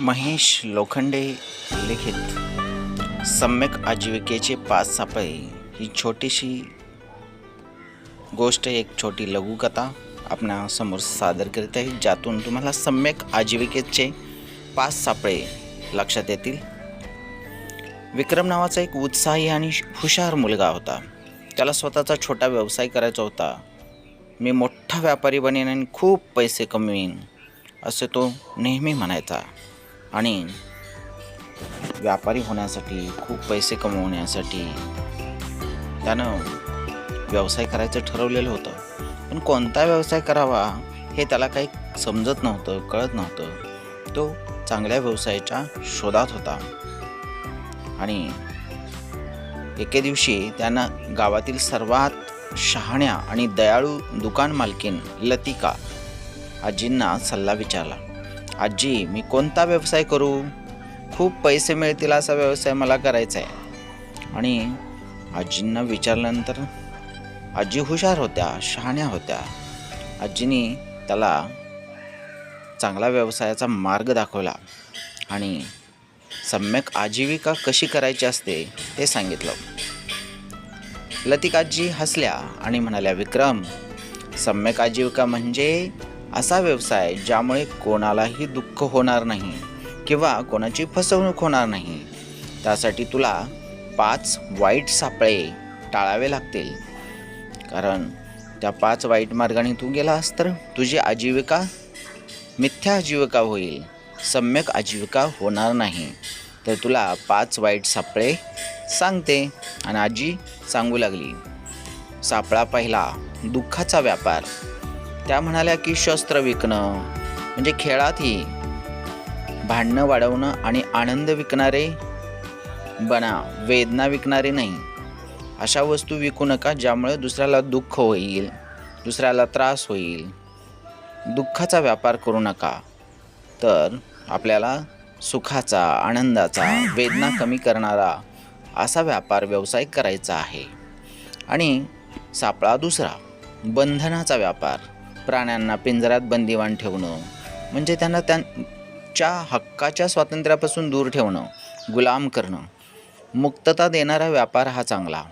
महेश लोखंडे लिखित सम्यक आजीविकेचे पाच सापळे ही छोटीशी गोष्ट एक छोटी लघुकथा आपणासमोर सादर करीत आहे ज्यातून तुम्हाला सम्यक आजीविकेचे पाच सापळे लक्षात येतील. विक्रम नावाचा एक उत्साही आणि हुशार मुलगा होता. त्याला स्वतःचा छोटा व्यवसाय करायचा होता. मी मोठा व्यापारी बनेन आणि खूप पैसे कमवीन असे तो नेहमी म्हणायचा. आणि व्यापारी होण्यासाठी खूप पैसे कमवण्यासाठी त्यानं व्यवसाय करायचं ठरवलेलं होतं. पण कोणता व्यवसाय करावा हे त्याला काही समजत नव्हतं कळत नव्हतं. तो चांगल्या व्यवसायाच्या शोधात होता. आणि एके दिवशी त्यानं गावातील सर्वात शहाण्या आणि दयाळू दुकान मालकीन लतिका आजींना सल्ला विचारला. आजी मी कोणता व्यवसाय करू? खूप पैसे मिळतील असा व्यवसाय मला करायचा आहे. आणि आजींना विचारल्यानंतर आजी हुशार होत्या शहाण्या होत्या. आजीने त्याला चांगला व्यवसायाचा मार्ग दाखवला आणि सम्यक आजीविका कशी करायची असते ते सांगितलं. लतिकाजी हसल्या आणि म्हणाल्या विक्रम सम्यक आजीविका म्हणजे असा व्यवसाय ज्यामुळे कोणालाही दुःख होणार नाही किंवा कोणाची फसवणूक होणार नाही. त्यासाठी तुला पाच वाईट सापळे टाळावे लागतील. कारण त्या पाच वाईट मार्गाने तू गेलास तर तुझी आजीविका मिथ्या आजीविका होईल सम्यक आजीविका होणार नाही. तर तुला पाच वाईट सापळे सांगते आणि आजी सांगू लागली. सापळा पहिला दुःखाचा व्यापार. त्या म्हणाल्या की शस्त्र विकणं म्हणजे खेळातही भांडणं वाढवणं आणि आनंद विकणारे बना वेदना विकणारे नाही. अशा वस्तू विकू नका ज्यामुळे दुसऱ्याला दुःख होईल दुसऱ्याला त्रास होईल. दुःखाचा व्यापार करू नका. तर आपल्याला सुखाचा आनंदाचा वेदना कमी करणारा असा व्यापार व्यवसाय करायचा आहे. आणि सापळा दुसरा बंधनाचा व्यापार. प्राण्यांना पिंजऱ्यात बंदिवान ठेवणं म्हणजे त्यांना त्यांच्या हक्काच्या स्वातंत्र्यापासून दूर ठेवणं गुलाम करणं. मुक्तता देणारा व्यापार हा चांगला.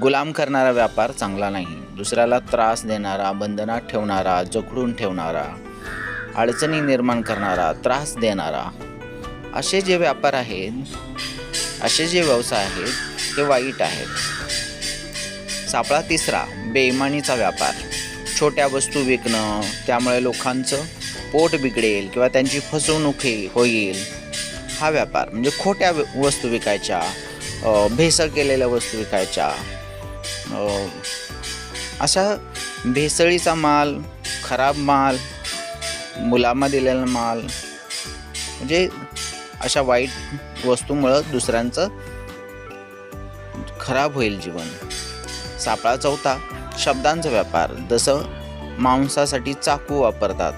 गुलाम करणारा व्यापार चांगला नाही. दुसऱ्याला त्रास देणारा बंधनात ठेवणारा जखडून ठेवणारा अडचणी निर्माण करणारा त्रास देणारा. असे जे व्यापार आहेत असे जे व्यवसाय आहेत ते वाईट आहेत. सापळा तिसरा बेईमानीचा व्यापार. छोट्या वस्तू विकणं त्यामुळे लोकांचं पोट बिघडेल किंवा त्यांची फसवणूक होईल. हा व्यापार म्हणजे खोट्या वस्तू विकायच्या भेसळ केलेल्या वस्तू विकायच्या अशा भेसळीचा माल खराब माल मुलांना दिलेला माल म्हणजे अशा वाईट वस्तूमुळं दुसऱ्यांचं खराब होईल जीवन. सापळा चौथा. शब्दांचा व्यापार जसं मांसासाठी चाकू वापरतात.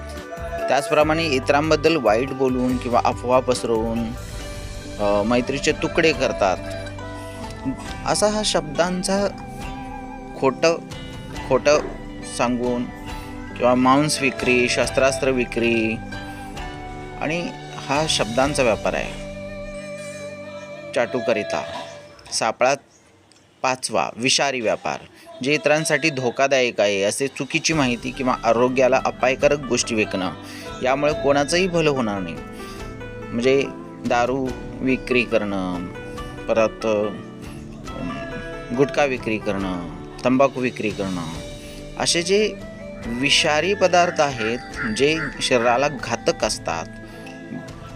त्याचप्रमाणे इतरांबद्दल वाईट बोलून किंवा अफवा पसरवून मैत्रीचे तुकडे करतात. असा हा शब्दांचा खोटं खोटं सांगून किंवा मांस विक्री शस्त्रास्त्र विक्री आणि हा शब्दांचा व्यापार आहे. चाटूकरिता सापळा पाचवा विषारी व्यापार जे इतरांसाठी धोकादायक आहे असे चुकीची माहिती किंवा आरोग्याला अपायकारक गोष्टी विकणं यामुळे कोणाचंही भलं होणार नाही. म्हणजे दारू विक्री करणं परत गुटखा विक्री करणं तंबाखू विक्री करणं असे जे विषारी पदार्थ आहेत जे शरीराला घातक असतात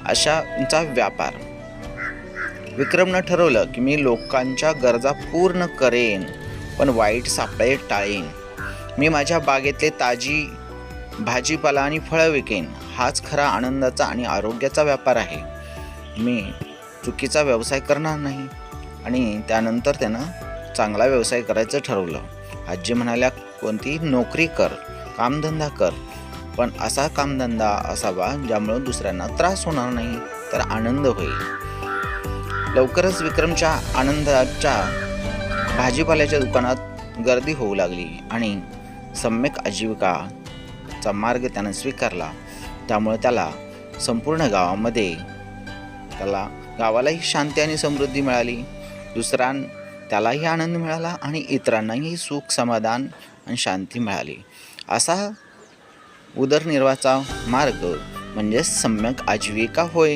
अशाचा व्यापार. विक्रमनं ठरवलं की मी लोकांच्या गरजा पूर्ण करेन पण वाईट सापळे टाळेन. मी माझ्या बागेतले ताजी भाजीपाला आणि फळं विकेन. हाच खरा आनंदाचा आणि आरोग्याचा व्यापार आहे. मी चुकीचा व्यवसाय करणार नाही. आणि त्यानंतर त्यानं चांगला व्यवसाय करायचं ठरवलं. आजी म्हणाल्या कोणतीही नोकरी कर कामधंदा कर. पण असा कामधंदा असावा ज्यामुळं दुसऱ्यांना त्रास होणार नाही तर आनंद होईल. लवकरच विक्रमच्या आनंदाच्या भाजीपाल्याच्या दुकानात गर्दी होऊ लागली आणि सम्यक आजीविकाचा मार्ग त्यानं स्वीकारला. त्यामुळे त्याला संपूर्ण गावामध्ये त्याला गावालाही शांती आणि समृद्धी मिळाली. दुसरा त्यालाही आनंद मिळाला आणि इतरांनाही सुख समाधान आणि शांती मिळाली. असा उदरनिर्वाहाचा मार्ग म्हणजे सम्यक आजीविका होय.